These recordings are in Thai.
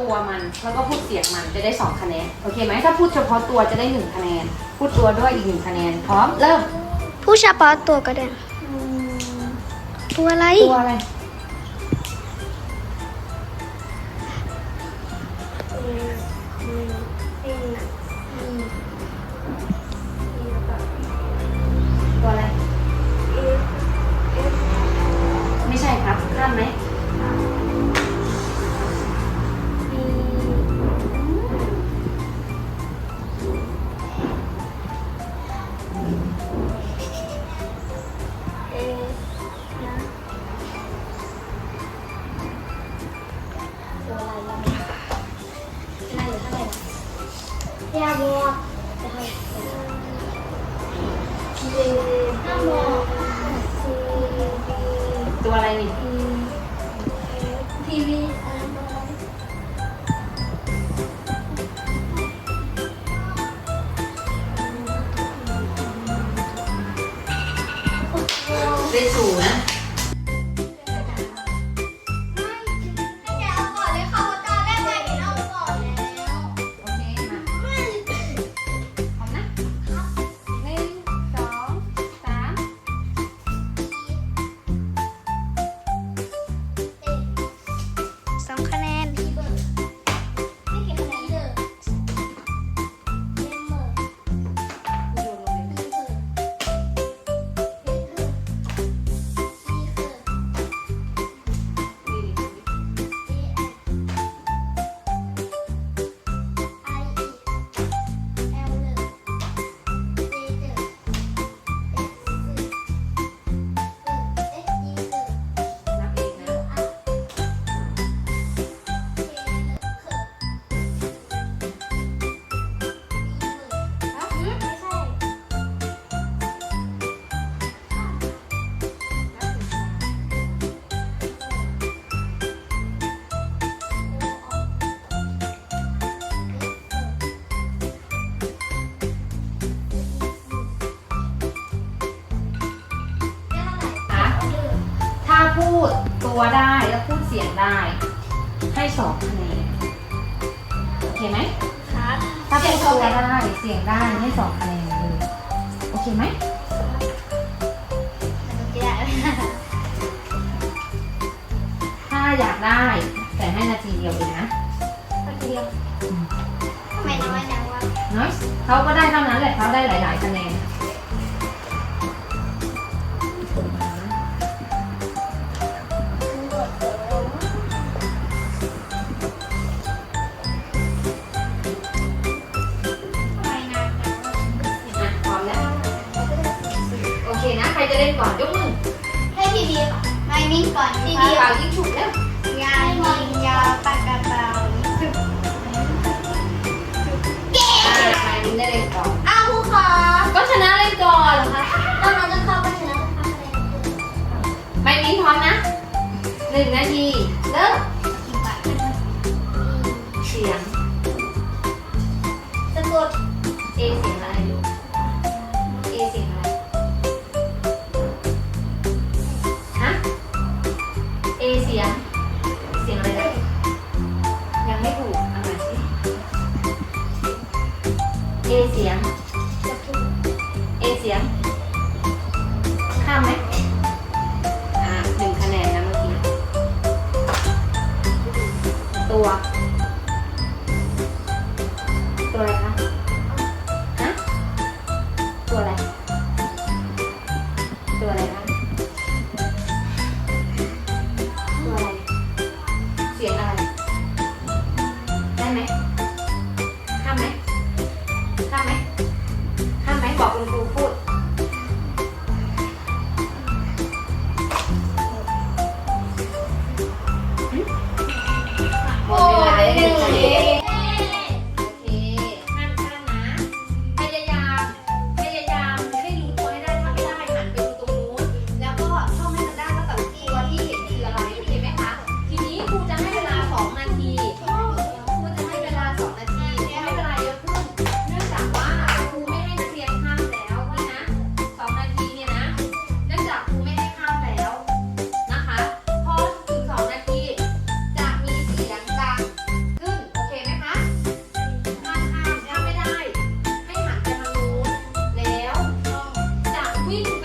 ตัวมันแล้วก็พูดเสียงมันจะได้สองคะแนนโอเคไหมถ้าพูดเฉพาะตัวจะได้หนึ่งคะแนน พูดตัวด้วยอีกหนึ่งคะแนนพร้อมเริ่มผู้เฉพาะตัวก็ได้ ตัวอะไร ตัวอะไร ตัวอะไรนี่ทีวีไรได้ศูนย์ ตัวได้แล้วพูดเสียงได้ ให้สองคะแนนโอเคไหมถ้าพูดตัวได้เสียงได้ให้สองคะแนนเลยโอเคไหมถ้าอยากได้ แต่ให้นาทีเดียวเองนะทำไมน้อยจังวะน้อยเขาก็ได้เท่านั้นแหละเขาได้หลาย ๆ คะแนน ค่ะไม่มิ้นก่อนพี่ดีบีเปล่ายิ่งฉุกแล้ว ยายิงยาปากกระเป๋าจุดเก๋อ่าใครมิ้นได้เล่นก่อนอ้าวครูคะก็ชนะเล่นก่อนเหรอคะตอนนั้นจะเข้าไปชนะนะคะไม่มิ้นพร้อมนะหนึ่งนาทีเริ่ม เอเสียง เอเสียง ข้ามไหมอ่าหนึ่งคะแนนนะเมื่อกี้ ตัว ตัวอะไรคะ we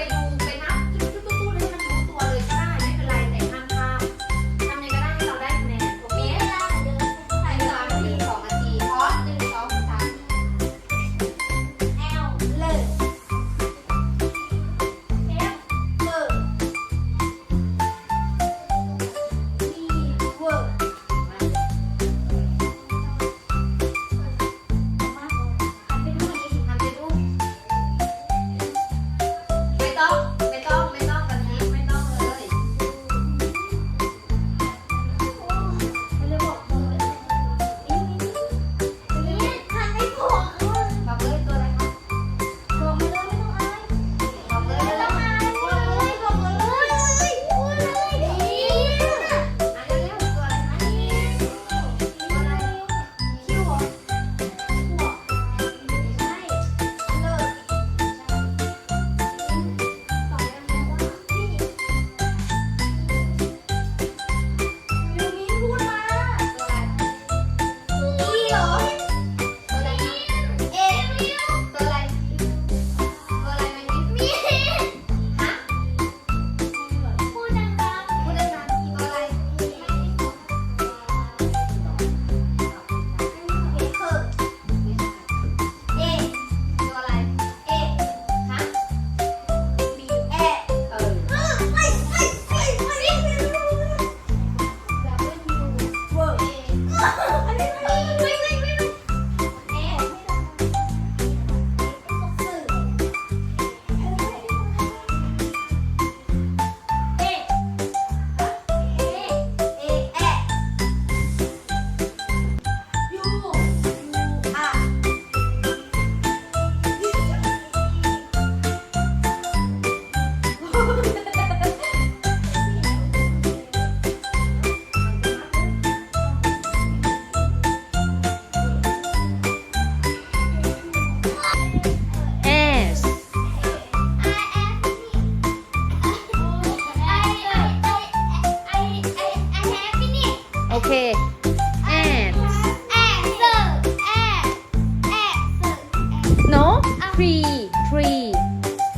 tree tree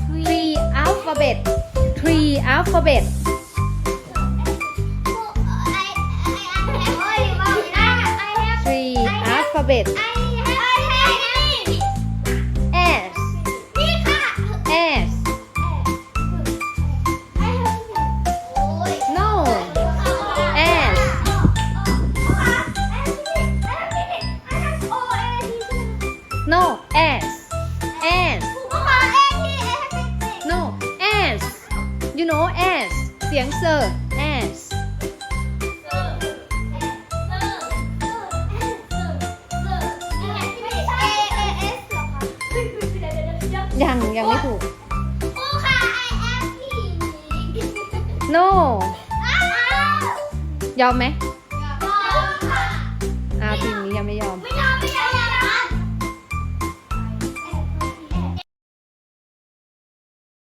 tree alphabet tree alphabet 3 alphabet know S เสียงเซอร์ S ยังยังไม่ถูก no ยอมไหม